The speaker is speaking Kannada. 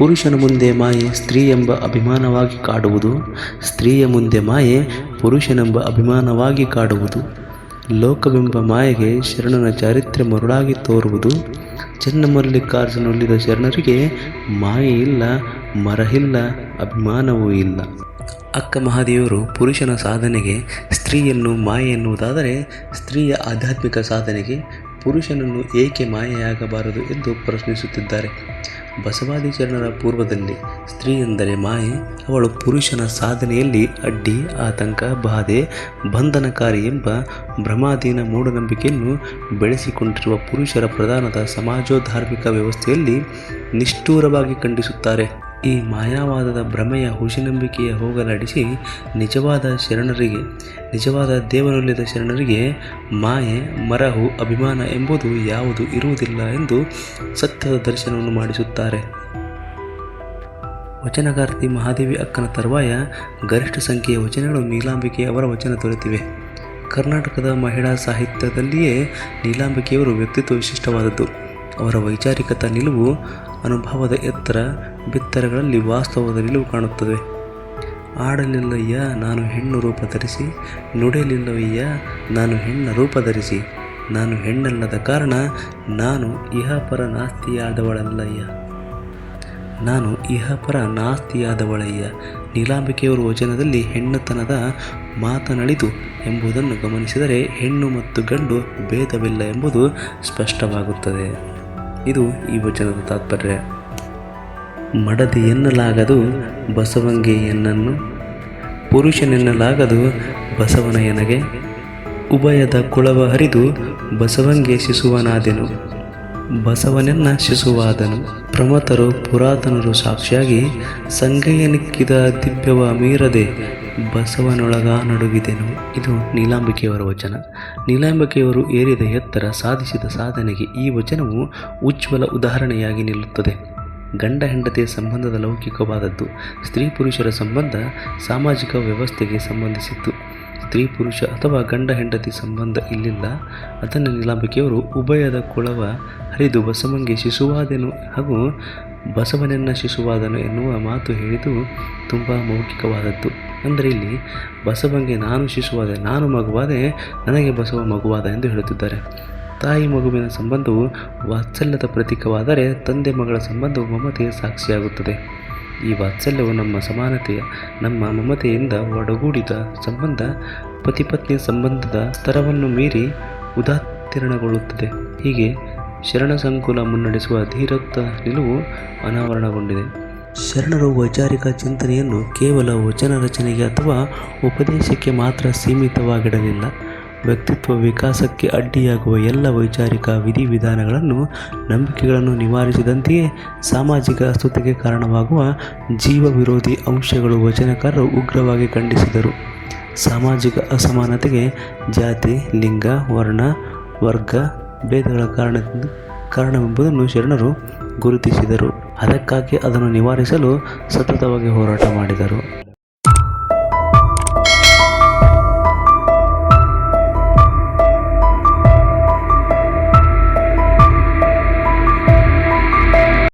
ಪುರುಷನ ಮುಂದೆ ಮಾಯೆ ಸ್ತ್ರೀ ಎಂಬ ಅಭಿಮಾನವಾಗಿ ಕಾಡುವುದು, ಸ್ತ್ರೀಯ ಮುಂದೆ ಮಾಯೆ ಪುರುಷನೆಂಬ ಅಭಿಮಾನವಾಗಿ ಕಾಡುವುದು. ಲೋಕವೆಂಬ ಮಾಯೆಗೆ ಶರಣನ ಚಾರಿತ್ರ್ಯ ಮರುಳಾಗಿ ತೋರುವುದು. ಚನ್ನಮಲ್ಲಿಕಾರ್ಜುನೊಲ್ಲಿದ ಶರಣರಿಗೆ ಮಾಯೆ ಇಲ್ಲ, ಮರಹಿಲ್ಲ, ಅಭಿಮಾನವೂ ಇಲ್ಲ. ಅಕ್ಕ ಮಹಾದೇವರು ಪುರುಷನ ಸಾಧನೆಗೆ, ಸ್ತ್ರೀಯನ್ನು ಮಾಯೆ ಎನ್ನುವುದಾದರೆ ಸ್ತ್ರೀಯ ಆಧ್ಯಾತ್ಮಿಕ ಸಾಧನೆಗೆ ಪುರುಷನನ್ನು ಏಕೆ ಮಾಯೆಯಾಗಬಾರದು ಎಂದು ಪ್ರಶ್ನಿಸುತ್ತಿದ್ದಾರೆ. ಬಸವಾದಿ ಶರಣರ ಪೂರ್ವದಲ್ಲಿ ಸ್ತ್ರೀ ಎಂದರೆ ಮಾಯೆ, ಅವಳು ಪುರುಷನ ಸಾಧನೆಯಲ್ಲಿ ಅಡ್ಡಿ, ಆತಂಕ, ಬಾಧೆ, ಬಂಧನಕಾರಿ ಎಂಬ ಭ್ರಮಾಧೀನ ಮೂಢನಂಬಿಕೆಯನ್ನು ಬೆಳೆಸಿಕೊಂಡಿರುವ ಪುರುಷರ ಪ್ರಧಾನದ ಸಮಾಜೋಧಾರ್ಮಿಕ ವ್ಯವಸ್ಥೆಯಲ್ಲಿ ನಿಷ್ಠೂರವಾಗಿ ಖಂಡಿಸುತ್ತಾರೆ. ಈ ಮಾಯಾವಾದದ ಭ್ರಮೆಯ ಹುಸಿನಂಬಿಕೆಯ ಹೋಗಲಾಡಿಸಿ ನಿಜವಾದ ಶರಣರಿಗೆ, ನಿಜವಾದ ದೇವನೊಲಿದ ಶರಣರಿಗೆ ಮಾಯೆ, ಮರಹು, ಅಭಿಮಾನ ಎಂಬುದು ಯಾವುದು ಇರುವುದಿಲ್ಲ ಎಂದು ಸತ್ಯದ ದರ್ಶನವನ್ನು ಮಾಡಿಸುತ್ತಾರೆ. ವಚನಗಾರ್ತಿ ಮಹಾದೇವಿ ಅಕ್ಕನ ತರುವಾಯ ಗರಿಷ್ಠ ಸಂಖ್ಯೆಯ ವಚನಗಳು ನೀಲಾಂಬಿಕೆ ಅವರ ವಚನ ದೊರೆತಿವೆ. ಕರ್ನಾಟಕದ ಮಹಿಳಾ ಸಾಹಿತ್ಯದಲ್ಲಿಯೇ ನೀಲಾಂಬಿಕೆಯವರು ವ್ಯಕ್ತಿತ್ವ ವಿಶಿಷ್ಟವಾದದ್ದು. ಅವರ ವೈಚಾರಿಕತಾ ನಿಲುವು, ಅನುಭವದ ಎತ್ತರ ಬಿತ್ತರಗಳಲ್ಲಿ ವಾಸ್ತವದ ನಿಲುವು ಕಾಣುತ್ತದೆ. ಆಡಲಿಲ್ಲಯ್ಯ, ನಾನು ಹೆಣ್ಣು ರೂಪ ಧರಿಸಿ. ನುಡಿಯಲಿಲ್ಲವಯ್ಯ ನಾನು ಹೆಣ್ಣ ರೂಪ ಧರಿಸಿ. ನಾನು ಹೆಣ್ಣಲ್ಲದ ಕಾರಣ, ನಾನು ಇಹಪರ ನಾಸ್ತಿಯಾದವಳಲ್ಲಯ್ಯ. ನಾನು ಇಹಪರ ನಾಸ್ತಿಯಾದವಳಯ್ಯ. ನೀಲಾಂಬಿಕೆಯವರ ವಚನದಲ್ಲಿ ಹೆಣ್ಣುತನದ ಮಾತನಾಡಿತು ಎಂಬುದನ್ನು ಗಮನಿಸಿದರೆ ಹೆಣ್ಣು ಮತ್ತು ಗಂಡು ಭೇದವಿಲ್ಲ ಎಂಬುದು ಸ್ಪಷ್ಟವಾಗುತ್ತದೆ. ಇದು ಈ ವಚನದ ತಾತ್ಪರ್ಯ. ಮಡದಿ ಎನ್ನಲಾಗದು ಬಸವಂಗೆ ಎನ್ನನ್ನು, ಪುರುಷನೆನ್ನಲಾಗದು ಬಸವನ ಎನಗೆ ಉಭಯದ ಕುಳವ ಹರಿದು ಬಸವಂಗೆ ಶಿಶುವನಾದೆನು. ಬಸವನೆನ್ನ ಶಿಶುವಾದನು. ಪ್ರಮತರು ಪುರಾತನರು ಸಾಕ್ಷಿಯಾಗಿ ಸಂಗಯ್ಯನಿಕ್ಕಿದ ದಿವ್ಯವ ಮೀರದೆ ಬಸವನೊಳಗ ನಡುಗಿದೆನು. ಇದು ನೀಲಾಂಬಿಕೆಯವರ ವಚನ. ನೀಲಾಂಬಿಕೆಯವರು ಏರಿದ ಎತ್ತರ ಸಾಧಿಸಿದ ಸಾಧನೆಗೆ ಈ ವಚನವು ಉಜ್ವಲ ಉದಾಹರಣೆಯಾಗಿ ನಿಲ್ಲುತ್ತದೆ. ಗಂಡ ಹೆಂಡತಿಯ ಸಂಬಂಧದ ಲೌಕಿಕವಾದದ್ದು. ಸ್ತ್ರೀ ಪುರುಷರ ಸಂಬಂಧ ಸಾಮಾಜಿಕ ವ್ಯವಸ್ಥೆಗೆ ಸಂಬಂಧಿಸಿತ್ತು. ಸ್ತ್ರೀ ಪುರುಷ ಅಥವಾ ಗಂಡ ಹೆಂಡತಿ ಸಂಬಂಧ ಇಲ್ಲಿಲ್ಲ. ಅದನ್ನು ನೀಲಾಂಬಿಕೆಯವರು ಉಭಯದ ಕುಳವ ಹರಿದು ಬಸವನಿಗೆ ಶಿಶುವಾದೆನು ಹಾಗೂ ಬಸವನನ್ನ ಶಿಶುವಾದನು ಎನ್ನುವ ಮಾತು ಹೇಳಿದು ತುಂಬ ಮೌಖಿಕವಾದದ್ದು. ಅಂದರೆ ಇಲ್ಲಿ ಬಸವನಿಗೆ ನಾನು ಶಿಶುವಾದೆ, ನಾನು ಮಗುವಾದೆ, ನನಗೆ ಬಸವ ಮಗುವಾದ ಎಂದು ಹೇಳುತ್ತಿದ್ದಾರೆ. ತಾಯಿ ಮಗುವಿನ ಸಂಬಂಧವು ವಾತ್ಸಲ್ಯದ ಪ್ರತೀಕವಾದರೆ ತಂದೆ ಮಗಳ ಸಂಬಂಧವು ಮಮತೆಯ ಸಾಕ್ಷಿಯಾಗುತ್ತದೆ. ಈ ವಾತ್ಸಲ್ಯವು ನಮ್ಮ ಸಮಾನತೆಯ, ನಮ್ಮ ಮಮತೆಯಿಂದ ಒಡಗೂಡಿದ ಸಂಬಂಧ, ಪತಿಪತ್ನಿಯ ಸಂಬಂಧದ ಸ್ತರವನ್ನು ಮೀರಿ ಉದಾತ್ತೀರ್ಣಗೊಳ್ಳುತ್ತದೆ. ಹೀಗೆ ಶರಣ ಸಂಕುಲ ಮುನ್ನಡೆಸುವ ಧೀರತ್ವ ನಿಲುವು ಅನಾವರಣಗೊಂಡಿದೆ. ಶರಣರು ವೈಚಾರಿಕ ಚಿಂತನೆಯನ್ನು ಕೇವಲ ವಚನ ರಚನೆಗೆ ಅಥವಾ ಉಪದೇಶಕ್ಕೆ ಮಾತ್ರ ಸೀಮಿತವಾಗಿಡಲಿಲ್ಲ. ವ್ಯಕ್ತಿತ್ವ ವಿಕಾಸಕ್ಕೆ ಅಡ್ಡಿಯಾಗುವ ಎಲ್ಲ ವೈಚಾರಿಕ ವಿಧಿವಿಧಾನಗಳನ್ನು, ನಂಬಿಕೆಗಳನ್ನು ನಿವಾರಿಸಿದಂತೆಯೇ ಸಾಮಾಜಿಕ ಅಸ್ವತೆಗೆ ಕಾರಣವಾಗುವ ಜೀವ ವಿರೋಧಿ ಅಂಶಗಳು ವಚನಕಾರರು ಉಗ್ರವಾಗಿ ಖಂಡಿಸಿದರು. ಸಾಮಾಜಿಕ ಅಸಮಾನತೆಗೆ ಜಾತಿ, ಲಿಂಗ, ವರ್ಣ, ವರ್ಗ ಭೇದಗಳ ಕಾರಣದಿಂದ ಕಾರಣವೆಂಬುದನ್ನು ಶರಣರು ಗುರುತಿಸಿದರು. ಅದಕ್ಕಾಗಿ ಅದನ್ನು ನಿವಾರಿಸಲು ಸತತವಾಗಿ ಹೋರಾಟ ಮಾಡಿದರು.